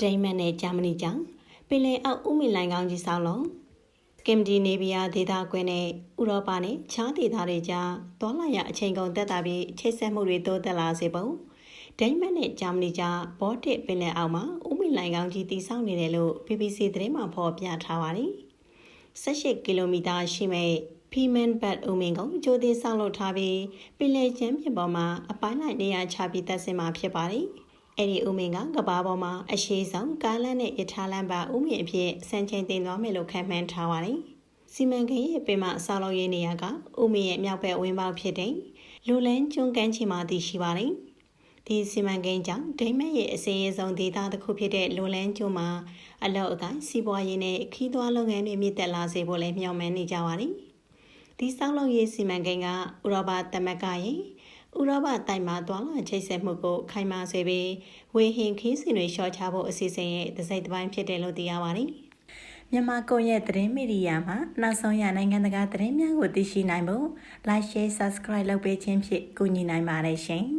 ဒိန်းမတ်နဲ့ဂျာမနီကြောင့်ပင်လယ်အောက်ဥမီလိုင်ကောင်းကြီးဆောင်လုံးကင်မဒီနေဗီယာဒေသကွင်းနဲ့ဥရောပနဲ့ခြားဒေသတွေကြားသွားလာရအချိန်ကုန်တက်တာပြီးချိတ်ဆက်မှုတွေတိုးတက်လာစေပုံဒိန်းမတ်နဲ့ဂျာမနီကြားဘော့တစ်ပင်လယ်အောက်မှာဥမီလိုင်ကောင်းကြီးတည်ဆောက်နေတယ်လို့ BBC သတင်းမှာဖော်ပြထားပါတယ်18ကီလိုမီတာရှိမဲ့ဖီမန်ဘတ်အုံမင်ကိုကြိုးသေးဆောက်လုပ်ထားပြီးပင်လယ်ကျမ်းပြင်ပေါ်မှာအပိုင်းလိုက်နေရာချပြီးတက်ဆင်မှာဖြစ်ပါတယ်။ အဲ့ဒီဥမင်ကကဘာပေါ်မှာအရှိဆုံးကားလန်းနဲ့ရထားလမ်းပါဥမင်အဖြစ်စံချိန်တင်သွားမယ်လို့ခန့်မှန်းထားပါတယ်။စီမံကိန်းရဲ့ပင်မအဆောက်လုပ်ရေးနေရာကဥမင်ရဲ့မြောက်ဘက်ဝင်းပေါက်ဖြစ်တဲ့လူလန်းကျွန်းကမ်းခြေမှာတည်ရှိပါတယ်။ဒီစီမံကိန်းကြောင့်ဒိမတ်ရဲ့အစင်းအဆုံးဒေသတစ်ခုဖြစ်တဲ့လူလန်းကျွန်းမှာအလောက်အကိုင်းစီးပွားရေးနဲ့ခီးသွွားလုပ်ငန်းတွေမြင့်တက်လာစေဖို့လည်းမျှော်မှန်းနေကြပါတယ်။ ဒီဆောက်လုပ်ရေးစီမံကိန်းကဥရောပသမဂ္ဂရဲ့ဥရောပတိုင်မှာတွာလာချိတ်ဆက်မှုကိုခိုင်မာစေပြီးဝေဟင်ခီးစဉ်တွေလျှော့ချဖို့အစီအစဉ်ရဲ့တစ်စိတ်တစ်ပိုင်းဖြစ်တယ်လို့သိရပါတယ်။မြန်မာကွန်ရက်သတင်းမီဒီယာမှာနောက်ဆုံးရနိုင်ငံတကာသတင်းများကိုသိရှိနိုင်ဖို့ Like Share Subscribe လုပ်ပေးခြင်းဖြင့်ကူညီနိုင်ပါတယ်ရှင်။